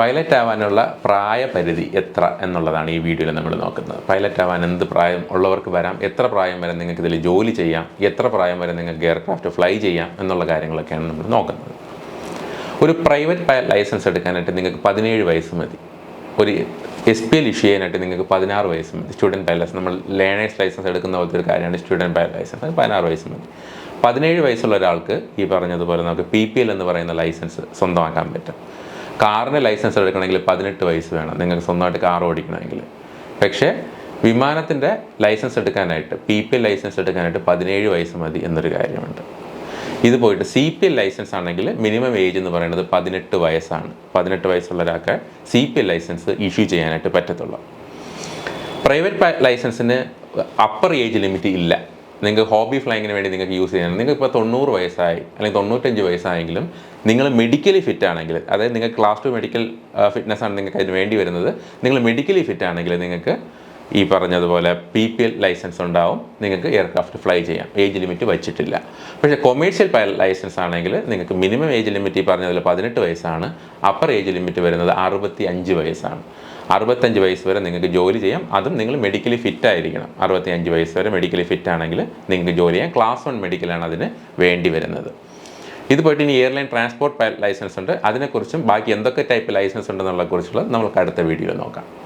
Pilot ആവാനുള്ള പ്രായപരിധി എത്ര എന്നുള്ളതാണ് ഈ വീഡിയോയിൽ നമ്മൾ നോക്കുന്നത്. പൈലറ്റ് ആവാൻ എന്ത് പ്രായം ഉള്ളവർക്ക് വരാം എത്ര പ്രായം വരെ നിങ്ങൾക്ക് ഇതിൽ ജോലി ചെയ്യാം എത്ര പ്രായം വരെ നിങ്ങൾക്ക് എയർക്രാഫ്റ്റ് ഫ്ലൈ ചെയ്യാം എന്നുള്ള കാര്യങ്ങളൊക്കെയാണ് നമ്മൾ നോക്കുന്നത്. ഒരു പ്രൈവറ്റ് ലൈസൻസ് എടുക്കാനായിട്ട് നിങ്ങൾക്ക് പതിനേഴ് വയസ്സ് മതി. ഒരു എസ് പി എൽ ഇഷ്യൂ ചെയ്യാനായിട്ട് നിങ്ങൾക്ക് പതിനാറ് വയസ്സ് മതി. സ്റ്റുഡന്റ് ലൈസൻസ് നമ്മൾ ലേണേഴ്സ് ലൈസൻസ് എടുക്കുന്ന പോലത്തെ ഒരു കാര്യമാണ് സ്റ്റുഡന്റ് പൈലറ്റ് ലൈസൻസ് അത് പതിനാറ് വയസ്സ് മതി. പതിനേഴ് വയസ്സുള്ള ഒരാൾക്ക് ഈ പറഞ്ഞതുപോലെ നമുക്ക് പി പി എൽ എന്ന് പറയുന്ന ലൈസൻസ് സ്വന്തമാക്കാൻ പറ്റും. കാറിന് ലൈസൻസ് എടുക്കണമെങ്കിൽ പതിനെട്ട് വയസ്സ് വേണം. നിങ്ങൾക്ക് സ്വന്തമായിട്ട് കാർ ഓടിക്കണമെങ്കിൽ. പക്ഷേ വിമാനത്തിന്റെ ലൈസൻസ് എടുക്കാനായിട്ട് പി പി എൽ ലൈസൻസ് എടുക്കാനായിട്ട് പതിനേഴ് വയസ്സ് മതി എന്നൊരു കാര്യമുണ്ട്. ഇത് പോയിട്ട് സി പി എൽ ലൈസൻസ് ആണെങ്കിൽ മിനിമം ഏജ് എന്ന് പറയുന്നത് പതിനെട്ട് വയസ്സാണ്. പതിനെട്ട് വയസ്സുള്ള ഒരാൾക്ക് C P L license issue ചെയ്യാനായിട്ട് പറ്റത്തുള്ളൂ. പ്രൈവറ്റ് ലൈസൻസിന് അപ്പർ ഏജ് ലിമിറ്റ് ഇല്ല. നിങ്ങൾക്ക് ഹോബി ഫ്ലൈങ്ങിന് വേണ്ടി നിങ്ങൾക്ക് യൂസ് ചെയ്യാൻ നിങ്ങൾക്ക് ഇപ്പോൾ തൊണ്ണൂറ് വയസ്സായി അല്ലെങ്കിൽ തൊണ്ണൂറ്റഞ്ച് വയസ്സായെങ്കിലും നിങ്ങൾ മെഡിക്കലി ഫിറ്റ് ആണെങ്കിൽ അതായത് നിങ്ങൾ ക്ലാസ് ടു മെഡിക്കൽ ഫിറ്റ്നസ് ആണ് നിങ്ങൾക്ക് അതിന് വേണ്ടി വരുന്നത്. നിങ്ങൾ മെഡിക്കലി ഫിറ്റ് ആണെങ്കിൽ നിങ്ങൾക്ക് ഈ പറഞ്ഞതുപോലെ പി പി എൽ ലൈസൻസ് ഉണ്ടാവും. നിങ്ങൾക്ക് എയർക്രാഫ്റ്റ് ഫ്ലൈ ചെയ്യാം. ഏജ് ലിമിറ്റ് വച്ചിട്ടില്ല. പക്ഷേ കൊമേഴ്ഷ്യൽ ലൈസൻസ് ആണെങ്കിൽ നിങ്ങൾക്ക് മിനിമം ഏജ് ലിമിറ്റ് ഈ പറഞ്ഞതുപോലെ പതിനെട്ട് വയസ്സാണ്. അപ്പർ ഏജ് ലിമിറ്റ് വരുന്നത് അറുപത്തി അഞ്ച് വയസ്സാണ്. അറുപത്തഞ്ച് വയസ്സ് വരെ നിങ്ങൾക്ക് ജോലി ചെയ്യാം. അതും നിങ്ങൾ മെഡിക്കലി ഫിറ്റ് ആയിരിക്കണം. അറുപത്തി അഞ്ച് വയസ്സ് വരെ മെഡിക്കലി ഫിറ്റ് ആണെങ്കിൽ നിങ്ങൾക്ക് ജോലി ചെയ്യാം. ക്ലാസ് വൺ മെഡിക്കലാണ് അതിന് വേണ്ടി വരുന്നത്. ഇത് പോയിട്ട് ഇനി എയർലൈൻ ട്രാൻസ്പോർട്ട് ലൈസൻസ് ഉണ്ട്. അതിനെക്കുറിച്ചും ബാക്കി എന്തൊക്കെ ടൈപ്പ് ലൈസൻസ് ഉണ്ടെന്നുള്ള കുറിച്ചുള്ള നമുക്ക് അടുത്ത വീഡിയോ നോക്കാം.